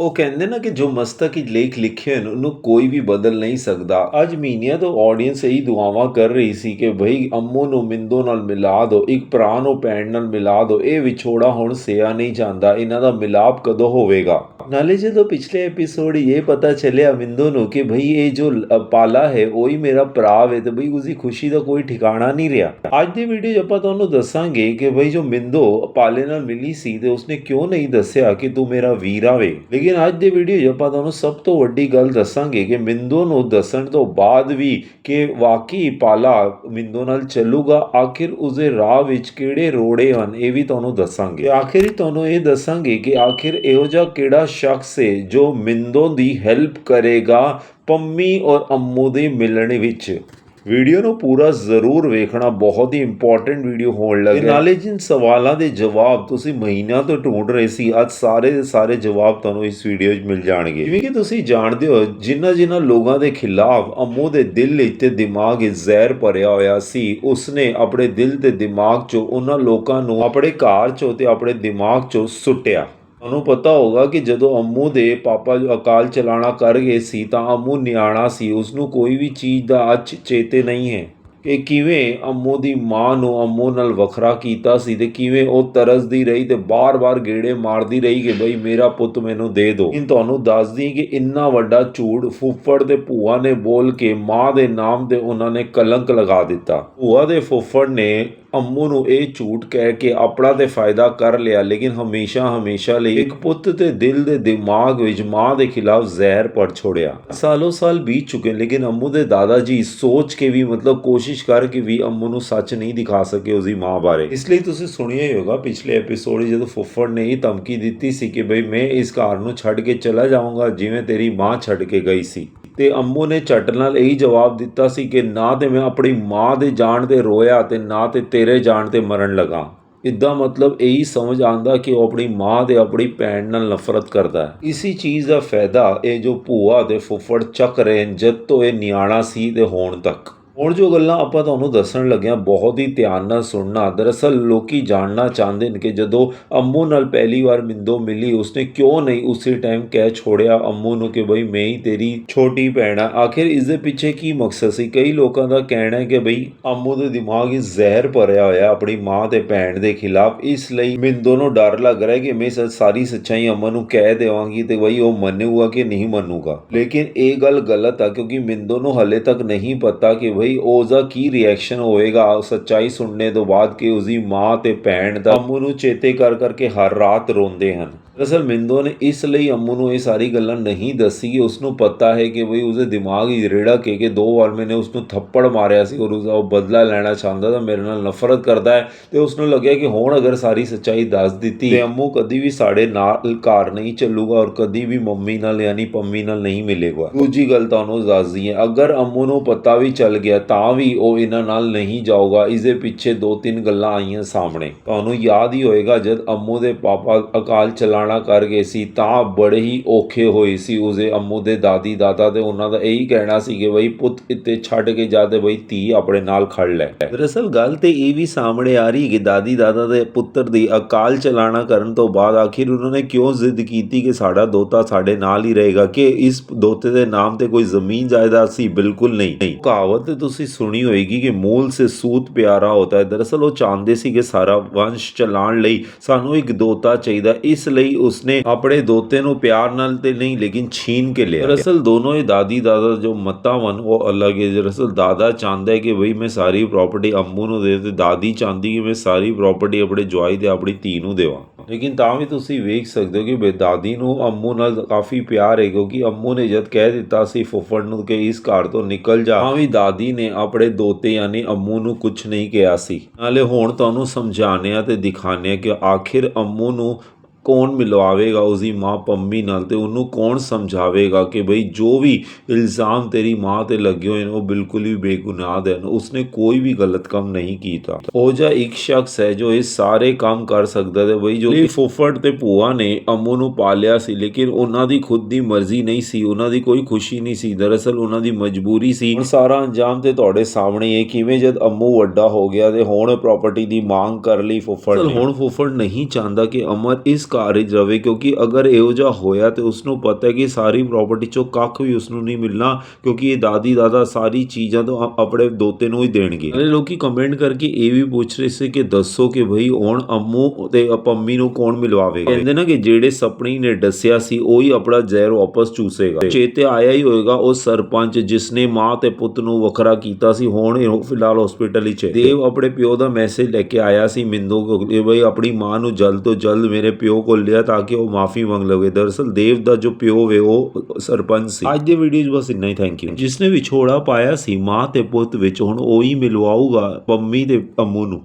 ਉਹ ਕਹਿੰਦੇ ਨਾ ਕਿ ਜੋ ਮਸਤਕ ਵਿੱਚ ਲੇਖ ਲਿਖੇ ਹਨ ਉਹਨੂੰ ਕੋਈ ਵੀ ਬਦਲ ਨਹੀਂ ਸਕਦਾ। ਅੱਜ ਮਹੀਨਿਆਂ ਤੋਂ ਆਡੀਅנס ਇਹੀ ਦੁਆਵਾਂ ਕਰ ਰਹੀ ਸੀ ਕਿ ਭਈ ਅੰਮੂ ਨੂੰ ਮਿੰਦੋ ਨਾਲ ਮਿਲਾ ਦਿਓ ਇੱਕ ਭਰਾ ਨੂੰ ਭੈਣ ਨਾਲ ਮਿਲਾ ਦਿਓ ਇਹ ਵਿਛੋੜਾ ਹੁਣ ਸਿਆ ਨਹੀਂ ਜਾਂਦਾ। ਇਹਨਾਂ ਦਾ ਮਿਲਾਪ ਕਦੋਂ ਹੋਵੇਗਾ? ਨਾਲੇ ਜਦੋਂ ਪਿਛਲੇ ਐਪੀਸੋਡ ਇਹ ਪਤਾ ਚੱਲਿਆ ਮਿੰਦੋ ਨੂੰ ਕਿ ਭਈ ਇਹ ਜੋ ਪਾਲਾ ਹੈ ਉਹੀ ਮੇਰਾ ਭਰਾ ਹੈ ਤੇ ਭਈ ਉਸਦੀ ਖੁਸ਼ੀ ਦਾ ਕੋਈ ਠਿਕਾਣਾ ਨਹੀਂ ਰਿਹਾ ਅੱਜ ਦੀ ਵੀਡੀਓ 'ਚ ਆਪਾਂ ਤੁਹਾਨੂੰ ਦੱਸਾਂਗੇ ਕਿ ਭਈ ਜੋ ਮਿੰਦੋ ਪਾਲੇ ਨਾਲ ਮਿਲੀ ਸੀ ਤੇ ਉਸਨੇ ਕਿਉਂ ਨਹੀਂ ਦੱਸਿਆ ਕਿ ਤੂੰ ਮੇਰਾ ਵੀਰ ਆਵੇ ਲੇਕਿਨ ਅੱਜ ਦੇ ਵੀਡੀਓ 'ਚ ਆਪਾਂ ਤੁਹਾਨੂੰ ਸਭ ਤੋਂ ਵੱਡੀ ਗੱਲ ਦੱਸਾਂਗੇ ਕਿ ਮਿੰਦੋ ਨੂੰ ਦੱਸਣ ਤੋਂ ਬਾਅਦ ਵੀ ਕਿ ਵਾਕਈ ਪਾਲਾ ਮਿੰਦੋ ਨਾਲ ਚੱਲੂਗਾ ਆਖਿਰ ਉਸਦੇ ਰਾਹ ਵਿੱਚ ਕਿਹੜੇ ਰੋੜੇ ਹਨ ਇਹ ਵੀ ਤੁਹਾਨੂੰ ਦੱਸਾਂਗੇ ਆਖਿਰ ਹੀ ਤੁਹਾਨੂੰ ਇਹ ਦੱਸਾਂਗੇ ਕਿ ਆਖਿਰ ਇਹੋ ਜਿਹਾ ਕਿਹੜਾ ਸ਼ਖਸ ਹੈ ਜੋ ਮਿੰਦੋ ਦੀ ਹੈਲਪ ਕਰੇਗਾ ਪੰਮੀ ਔਰ ਅੰਮੂ ਦੇ ਮਿਲਣ ਵਿੱਚ। ਵੀਡੀਓ ਨੂੰ ਪੂਰਾ ਜ਼ਰੂਰ ਵੇਖਣਾ ਬਹੁਤ ਹੀ ਇੰਪੋਰਟੈਂਟ ਵੀਡੀਓ ਹੋਣ ਲੱਗਾ ਹੈ। ਨਾਲੇ ਜਿਨ ਸਵਾਲਾਂ ਦੇ ਜਵਾਬ ਤੁਸੀਂ ਮਹੀਨਿਆਂ ਤੋਂ ਢੂੰਡ ਰਹੇ ਸੀ ਅੱਜ ਸਾਰੇ ਦੇ ਸਾਰੇ ਜਵਾਬ ਤੁਹਾਨੂੰ ਇਸ ਵੀਡੀਓ 'ਚ ਮਿਲ ਜਾਣਗੇ। ਜਿਵੇਂ ਕਿ ਤੁਸੀਂ ਜਾਣਦੇ ਹੋ ਜਿਨ੍ਹਾਂ ਜਿਨ੍ਹਾਂ ਲੋਕਾਂ ਦੇ ਖਿਲਾਫ ਅੰਮੂ ਦੇ ਦਿਲ ਵਿੱਚ ਤੇ ਦਿਮਾਗ ਜ਼ਹਿਰ ਭਰਿਆ ਹੋਇਆ ਸੀ ਉਸਨੇ ਆਪਣੇ ਦਿਲ ਤੇ ਦਿਮਾਗ 'ਚੋਂ ਉਹਨਾਂ ਲੋਕਾਂ ਨੂੰ ਆਪਣੇ ਘਰ 'ਚੋਂ ਤੇ ਆਪਣੇ ਦਿਮਾਗ 'ਚੋਂ ਸੁੱਟਿਆ। ਤੁਹਾਨੂੰ ਪਤਾ ਹੋਗਾ ਕਿ ਜਦੋਂ ਅੰਮੂ ਦੇ ਪਾਪਾ ਅਕਾਲ ਚਲਾਣਾ ਕਰ ਗਏ ਸੀ ਤਾਂ ਅੰਮੂ ਨਿਆਣਾ ਸੀ ਉਸ ਨੂੰ ਕੋਈ ਵੀ ਚੀਜ਼ ਦਾ ਅੱਜ ਚੇਤੇ ਨਹੀਂ ਹੈ। ਕਿ ਕਿਵੇਂ ਅੰਮੂ ਦੀ ਮਾਂ ਨੂੰ ਅੰਮੂ ਨਾਲ ਵੱਖਰਾ ਕੀਤਾ ਸੀ ਤੇ ਕਿਵੇਂ ਉਹ ਤਰਸਦੀ ਰਹੀ ਤੇ ਬਾਰ-ਬਾਰ ਗੇੜੇ ਮਾਰਦੀ ਰਹੀ ਕਿ ਬਈ ਮੇਰਾ ਪੁੱਤ ਮੈਨੂੰ ਦੇ ਦਿਓ ਇਨ ਤੁਹਾਨੂੰ ਦੱਸਦੀ ਕਿ ਇੰਨਾ ਵੱਡਾ ਝੂਠ ਫੁੱਫੜ ਤੇ ਭੂਆ ਨੇ ਬੋਲ ਕੇ ਮਾਂ ਦੇ ਨਾਮ ਤੇ ਉਹਨਾਂ ਨੇ ਕਲੰਕ ਲਗਾ ਦਿੱਤਾ। ਭੂਆ ਦੇ ਫੁੱਫੜ ਨੇ ਅੰਮੂ ਨੂੰ ਇਹ ਝੂਠ ਕਹਿ ਕੇ ਆਪਣਾ ਤੇ ਫਾਇਦਾ ਕਰ ਲਿਆ, ਲੇਕਿਨ ਹਮੇਸ਼ਾ ਹਮੇਸ਼ਾ ਲਈ ਇੱਕ ਪੁੱਤ ਤੇ ਦਿਲ ਦੇ ਦਿਮਾਗ ਵਿੱਚ ਮਾਂ ਦੇ ਖਿਲਾਫ ਜ਼ਹਿਰ ਪਰ ਛੋੜਿਆ। ਸਾਲੋ ਸਾਲ ਬੀਤ ਚੁੱਕੇ ਲੇਕਿਨ ਅੰਮੂ ਦੇ ਦਾਦਾ ਜੀ ਸੋਚ ਕੇ ਵੀ ਮਤਲਬ ਕੋਸ਼ਿਸ਼ ਕਰਕੇ ਵੀ ਅੰਮੂ ਨੂੰ ਸੱਚ ਨਹੀਂ ਦਿਖਾ ਸਕੇ ਉਸਦੀ ਮਾਂ ਬਾਰੇ। ਇਸ ਲਈ ਤੁਸੀਂ ਸੁਣਿਆ ਹੀ ਹੋਗਾ, ਪਿਛਲੇ ਐਪੀਸੋਡ ਜਦੋਂ ਫੁੱਫੜ ਨੇ ਇਹ ਧਮਕੀ ਦਿੱਤੀ ਸੀ ਕਿ ਬਈ ਮੈਂ ਇਸ ਘਰ ਨੂੰ ਛੱਡ ਕੇ ਚਲਾ ਜਾਊਂਗਾ ਜਿਵੇਂ ਤੇਰੀ ਮਾਂ ਛੱਡ ਕੇ ਗਈ ਸੀ। ਤੇ ਅੰਮੂ ਨੇ ਝੱਟ ਨਾਲ ਇਹੀ ਜਵਾਬ ਦਿੱਤਾ ਸੀ ਕਿ ਨਾ ਤੇ ਮੈਂ ਆਪਣੀ ਮਾਂ ਦੇ ਜਾਣ ਤੇ ਰੋਇਆ ਤੇ ਨਾ ਤੇ ਤੇਰੇ ਜਾਣ ਤੇ ਮਰਨ ਲਗਾ। ਇਦਾਂ ਮਤਲਬ ਇਹੀ ਸਮਝ ਆਂਦਾ ਕਿ ਉਹ ਆਪਣੀ ਮਾਂ ਤੇ ਆਪਣੀ ਭੈਣ ਨਾਲ ਨਫ਼ਰਤ ਕਰਦਾ ਹੈ। ਇਸੀ ਚੀਜ਼ ਦਾ ਫਾਇਦਾ ਇਹ ਜੋ ਭੂਆ ਤੇ ਫੁੱਫੜ ਚੱਕ ਰਹੇ ਹਨ, ਜਦ ਤੋਂ ਇਹ ਨਿਆਣਾ ਸੀ ਤੇ ਹੋਣ ਤੱਕ। ਹੁਣ ਜੋ ਗੱਲਾਂ ਆਪਾਂ ਤੁਹਾਨੂੰ ਦੱਸਣ ਲੱਗਿਆ, ਬਹੁਤ ਹੀ ਧਿਆਨ ਨਾਲ ਸੁਣਨਾ, ਦਰਅਸਲ ਲੋਕੀ ਜਾਣਨਾ ਚਾਹੁੰਦੇ ਨੇ ਕਿ ਜਦੋਂ ਅੰਮੂ ਨਾਲ ਪਹਿਲੀ ਵਾਰ ਮਿੰਦੋ ਮਿਲੀ, ਉਸਨੇ ਕਿਉਂ ਨਹੀਂ ਉਸੇ ਟਾਈਮ ਕਹਿ ਛੋੜਿਆ ਅੰਮੂ ਨੂੰ ਕਿ ਬਈ ਮੈਂ ਹੀ ਤੇਰੀ ਛੋਟੀ ਭੈਣ ਆ। ਆਖਿਰ ਇਸ ਦੇ ਪਿੱਛੇ ਕੀ ਮਕਸਦ ਸੀ? ਕਈ ਲੋਕਾਂ ਦਾ ਕਹਿਣਾ ਹੈ ਕਿ ਬਈ ਅੰਮੂ ਦੇ ਦਿਮਾਗ ਵਿੱਚ ਜ਼ਹਿਰ ਭਰਿਆ ਹੋਇਆ ਆਪਣੀ ਮਾਂ ਤੇ ਭੈਣ ਦੇ ਖਿਲਾਫ। ਇਸ ਲਈ ਮਿੰਦੋ ਨੂੰ ਡਰ ਲੱਗ ਰਿਹਾ ਕਿ ਮੈਂ ਸਾਰੀ ਸੱਚਾਈ ਅੰਮੂ ਨੂੰ ਕਹਿ ਦੇਵਾਂਗੀ ਤੇ ਬਈ ਉਹ ਮੰਨੂਗਾ ਕਿ ਨਹੀਂ ਮੰਨੂਗਾ। ਲੇਕਿਨ ਇਹ ਗੱਲ ਗਲਤ ਆ ਕਿਉਂਕਿ ਮਿੰਦੋ ਨੂੰ ਹਲੇ ਤੱਕ ਨਹੀਂ ਪਤਾ ਕਿ ਭਈ ਉਹਦਾ ਕੀ ਰਿਐਕਸ਼ਨ ਹੋਏਗਾ? ਸੱਚਾਈ ਸੁਣਨੇ ਤੋਂ ਬਾਅਦ ਕਿ ਉਸਦੀ ਮਾਂ ਤੇ ਭੈਣ ਦਾ ਅੰਮੂ ਨੂੰ ਚੇਤੇ ਕਰ ਕਰਕੇ ਹਰ ਰਾਤ ਰੋਂਦੇ ਹਨ। ਦਰਅਸਲ ਮਿੰਦੋ ਨੇ ਇਸ ਲਈ ਅੰਮੂ ਨੂੰ ਇਹ ਸਾਰੀ ਗੱਲਾਂ ਨਹੀਂ ਦੱਸੀ ਕਿ ਉਸ ਨੂੰ ਪਤਾ ਹੈ ਕਿ ਬਈ ਉਸਦੇ ਦਿਮਾਗ ਹੀ ਰੇੜਾ ਕੇ ਕੇ ਦੋ ਵਾਰ ਮੈਨੇ ਉਸ ਨੂੰ ਥੱਪੜ ਮਾਰਿਆ ਸੀ ਔਰ ਉਸਦਾ ਉਹ ਬਦਲਾ ਲੈਣਾ ਚਾਹੁੰਦਾ ਤਾਂ ਮੇਰੇ ਨਾਲ ਨਫ਼ਰਤ ਕਰਦਾ ਹੈ ਤੇ ਉਸ ਨੂੰ ਲੱਗਿਆ ਕਿ ਹੁਣ ਅਗਰ ਸਾਰੀ ਸੱਚਾਈ ਦੱਸ ਦਿੱਤੀ ਤੇ ਅੰਮੂ ਕਦੀ ਵੀ ਸਾਡੇ ਨਾਲ ਘਰ ਨਹੀਂ ਚੱਲੂਗਾ ਔਰ ਕਦੀ ਵੀ ਮੰਮੀ ਨਾਲ ਯਾਨੀ ਪੰਮੀ ਨਾਲ ਨਹੀਂ ਮਿਲੇਗਾ। ਦੂਜੀ ਗੱਲ ਤੁਹਾਨੂੰ ਦੱਸਦੀ ਹੈ, ਅਗਰ ਅੰਮੂ ਨੂੰ ਪਤਾ ਵੀ ਚੱਲ ਗਿਆ ਤਾਂ ਵੀ ਉਹ ਇਹਨਾਂ ਨਾਲ ਨਹੀਂ ਜਾਊਗਾ। ਇਸ ਦੇ ਪਿੱਛੇ ਦੋ ਤਿੰਨ ਗੱਲਾਂ ਆਈਆਂ ਸਾਹਮਣੇ। ਤੁਹਾਨੂੰ ਯਾਦ ਹੀ ਹੋਏਗਾ ਜਦ ਅੰਮੂ ਦੇ ਪਾਪਾ ਅਕਾਲ ਚਲਾਣਾ ਕਰ ਗਏ ਸੀ, ਤਾਂ ਬੜੇ ਹੀ ਔਖੇ ਹੋਏ ਸੀ ਉਸਦੇ ਅੰਮੂ ਦੇ ਦਾਦੀ ਦਾਦਾ ਤੇ ਉਹਨਾਂ ਦਾ ਇਹੀ ਕਹਿਣਾ ਸੀ ਕਿ ਬਈ ਪੁੱਤ ਇੱਥੇ ਛੱਡ ਕੇ ਜਾ ਤੇ ਬਈ ਧੀ ਆਪਣੇ ਨਾਲ ਖੜ ਲੈ। ਦਰਅਸਲ ਗੱਲ ਤੇ ਇਹ ਵੀ ਸਾਹਮਣੇ ਆ ਰਹੀ ਕਿ ਦਾਦੀ ਦਾਦਾ ਦੇ ਪੁੱਤਰ ਦੀ ਅਕਾਲ ਚਲਾਣਾ ਕਰਨ ਤੋਂ ਬਾਅਦ ਆਖਿਰ ਉਹਨਾਂ ਨੇ ਕਿਉਂ ਜ਼ਿੱਦ ਕੀਤੀ ਕਿ ਸਾਡਾ ਦੋਤਾ ਸਾਡੇ ਨਾਲ ਹੀ ਰਹੇਗਾ ਕਿ ਇਸ ਦੋਤੇ ਦੇ ਨਾਮ ਤੇ ਕੋਈ ਜ਼ਮੀਨ ਜਾਇਦਾਦ ਸੀ? ਬਿਲਕੁਲ ਨਹੀਂ। ਕਹਾਵਤ ਤੁਸੀਂ ਸੁਣੀ ਹੋਏਗੀ ਕਿ ਮੂਲ ਸੇ ਸੂਤ ਪਿਆਰਾ ਹੋਤਾ ਹੈ। ਦਰਅਸਲ ਉਹ ਚਾਹੁੰਦੇ ਸੀ ਕਿ ਸਾਰਾ ਵੰਸ਼ ਚਲਾਉਣ ਲਈ ਸਾਨੂੰ ਇੱਕ ਦੋਤਾ ਚਾਹੀਦਾ, ਇਸ ਲਈ ਉਸਨੇ ਆਪਣੇ ਦੋਤੇ ਨੂੰ ਪਿਆਰ ਨਾਲ ਤੇ ਨਹੀਂ, ਲੇਕਿਨ ਛੀਨ ਕੇ ਲਿਆ ਦਰਅਸਲ ਦੋਨੋਂ ਹੀ ਦਾਦੀ, ਦਾਦਾ ਜੋ ਮਤਾਂ ਉਹ ਅਲੱਗ ਹੈ। ਦਰਅਸਲ ਦਾਦਾ ਚਾਹੁੰਦਾ ਹੈ ਕਿ ਬਈ ਮੈਂ ਸਾਰੀ ਪ੍ਰਾਪਰਟੀ ਅੰਮੂ ਨੂੰ ਦੇ ਤੇ ਦਾਦੀ ਚਾਹੁੰਦੀ ਕਿ ਮੈਂ ਸਾਰੀ ਪ੍ਰਾਪਰਟੀ ਆਪਣੇ ਜਵਾਈ ਤੇ ਆਪਣੀ ਧੀ ਨੂੰ ਦੇਵਾਂ। ਲੇਕਿਨ ਤਾਂ ਵੀ ਤੁਸੀਂ ਵੇਖ ਸਕਦੇ ਹੋ ਕਿ ਬੇ ਨੂੰ ਅੰਮੂ ਨਾਲ ਕਾਫੀ ਪਿਆਰ ਹੈ, ਕਿਉਂਕਿ ਅੰਮੂ ਨੇ ਜਦ ਕਹਿ ਦਿੱਤਾ ਸੀ ਫੁੱਫੜ ਨੂੰ ਕਿ ਇਸ ਘਰ ਤੋਂ ਨਿਕਲ ਜਾ, ਤਾਂ ਵੀ ਦਾਦੀ ਨੇ ਆਪਣੇ ਦੋਤੇ ਯਾਨੀ ਅੰਮੂ ਨੂੰ ਕੁਝ ਨਹੀਂ ਕਿਹਾ ਸੀ। ਨਾਲੇ ਹੁਣ ਤੁਹਾਨੂੰ ਸਮਝਾਣੇ ਤੇ ਦਿਖਾਣੇ ਆ ਕਿ ਆਖਿਰ ਅੰਮੂ ਨੂੰ ਕੌਣ ਮਿਲਵਾਵੇਗਾ ਉਸਦੀ ਮਾਂ ਪੰਮੀ ਨਾਲ ਤੇ ਉਹਨੂੰ ਕੌਣ ਸਮਝਾਵੇਗਾ ਕਿ ਬਈ ਜੋ ਵੀ ਇਲਜ਼ਾਮ ਤੇਰੀ ਮਾਂ ਤੇ ਲੱਗੇ ਹੋਏ ਨੇ ਉਹ ਬਿਲਕੁਲ ਵੀ ਬੇਗੁਨਾਹ ਹਨ। ਉਸਨੇ ਕੋਈ ਵੀ ਗਲਤ ਕੰਮ ਨਹੀਂ ਕੀਤਾ। ਉਹ ਜਿਹਾ ਇੱਕ ਸ਼ਖਸ ਹੈ ਜੋ ਇਹ ਸਾਰੇ ਕੰਮ ਕਰ ਸਕਦਾ ਤੇ ਬਈ ਜੋ ਫੁੱਫੜ ਤੇ ਭੂਆ ਨੇ ਅੰਮੂ ਨੂੰ ਪਾਲਿਆ ਸੀ ਲੇਕਿਨ ਉਹਨਾਂ ਦੀ ਖੁਦ ਦੀ ਮਰਜ਼ੀ ਨਹੀਂ ਸੀ ਉਹਨਾਂ ਦੀ ਕੋਈ ਖੁਸ਼ੀ ਨਹੀਂ ਸੀ। ਦਰਅਸਲ ਉਹਨਾਂ ਦੀ ਮਜਬੂਰੀ ਸੀ। ਹੁਣ ਸਾਰਾ ਅੰਜਾਮ ਤੇ ਤੁਹਾਡੇ ਸਾਹਮਣੇ ਹੈ ਕਿਵੇਂ ਜਦ ਅੰਮੂ ਵੱਡਾ ਹੋ ਗਿਆ ਤੇ ਹੁਣ ਪ੍ਰਾਪਰਟੀ ਦੀ ਮੰਗ ਕਰ ਲਈ ਫੁੱਫੜ ਨੇ। ਹੁਣ ਫੁੱਫੜ ਨਹੀਂ ਚਾਹੁੰਦਾ ਕਿ ਅਮਰ ਇਸ ਘਰ ਵਿੱਚ ਰਵੇ, ਕਿਉਂਕਿ ਅਗਰ ਇਹੋ ਜਿਹਾ ਹੋਇਆ ਤੇ ਉਸ ਨੂੰ ਪਤਾ ਹੈ ਕਿ ਸਾਰੀ ਪ੍ਰਾਪਰਟੀ ਚੋਂ ਕੱਖ ਵੀ ਉਸ ਨੂੰ ਨਹੀਂ ਮਿਲਣਾ, ਕਿਉਂਕਿ ਇਹ ਦਾਦੀ ਦਾਦਾ ਸਾਰੀ ਚੀਜ਼ਾਂ ਤੋਂ ਆਪਣੇ ਦੋਤੇ ਨੂੰ ਹੀ ਦੇਣਗੇ। ਅਰੇ ਲੋਕੀ ਕਮੈਂਟ ਕਰਕੇ ਇਹ ਵੀ ਪੁੱਛ ਰਹੇ ਸੀ ਕਿ ਦੱਸੋ ਕਿ ਭਈ ਹੁਣ ਅੰਮੂ ਤੇ ਪੰਮੀ ਨੂੰ ਕੌਣ ਮਿਲਵਾਵੇਗਾ? ਕਹਿੰਦੇ ਨਾ ਕਿ ਜਿਹੜੇ ਸਪਨੀ ਨੇ ਦੱਸਿਆ ਸੀ, ਉਹੀ ਆਪਣਾ ਜ਼ਹਿਰ ਵਾਪਸ ਚੂਸੇਗਾ। ਚੇਤੇ ਆਇਆ ਹੀ ਹੋਏਗਾ ਉਹ ਸਰਪੰਚ ਜਿਸਨੇ ਮਾਂ ਤੇ ਪੁੱਤ ਨੂੰ ਵੱਖਰਾ ਕੀਤਾ ਸੀ, ਹੁਣ ਇਹ ਫਿਲਹਾਲ ਹਸਪੀਟਲ ਵਿੱਚ ਦੇਵ ਆਪਣੇ ਪਿਓ ਦਾ ਮੈਸੇਜ ਲੈ ਕੇ ਆਇਆ ਸੀ ਮਿੰਦੋ ਕੋਲ, ਕਿ ਬਈ ਆਪਣੀ ਮਾਂ ਨੂੰ ਜਲਦ ਤੋਂ ਜਲਦ ਮੇਰੇ ਪਿਓ ਕੋਲ ਲਿਆ ਤਾਂ ਕਿ ਉਹ ਮਾਫੀ ਮੰਗ ਲਵੇ। ਦਰਅਸਲ ਦੇਵ ਦਾ ਜੋ ਪਿਓ ਵੇ ਉਹ ਸਰਪੰਚ ਸੀ। ਅੱਜ ਦੇ ਵੀਡੀਓ 'ਚ ਬਸ ਇੰਨਾ ਹੀ ਥੈਂਕ ਯੂ ਜਿਸਨੇ ਵਿਛੋੜਾ ਪਾਇਆ ਸੀ ਮਾਂ ਤੇ ਪੁੱਤ ਵਿੱਚ ਹੁਣ ਉਹੀ ਮਿਲਵਾਊਗਾ ਪੰਮੀ ਤੇ ਅੰਮੂ ਨੂੰ।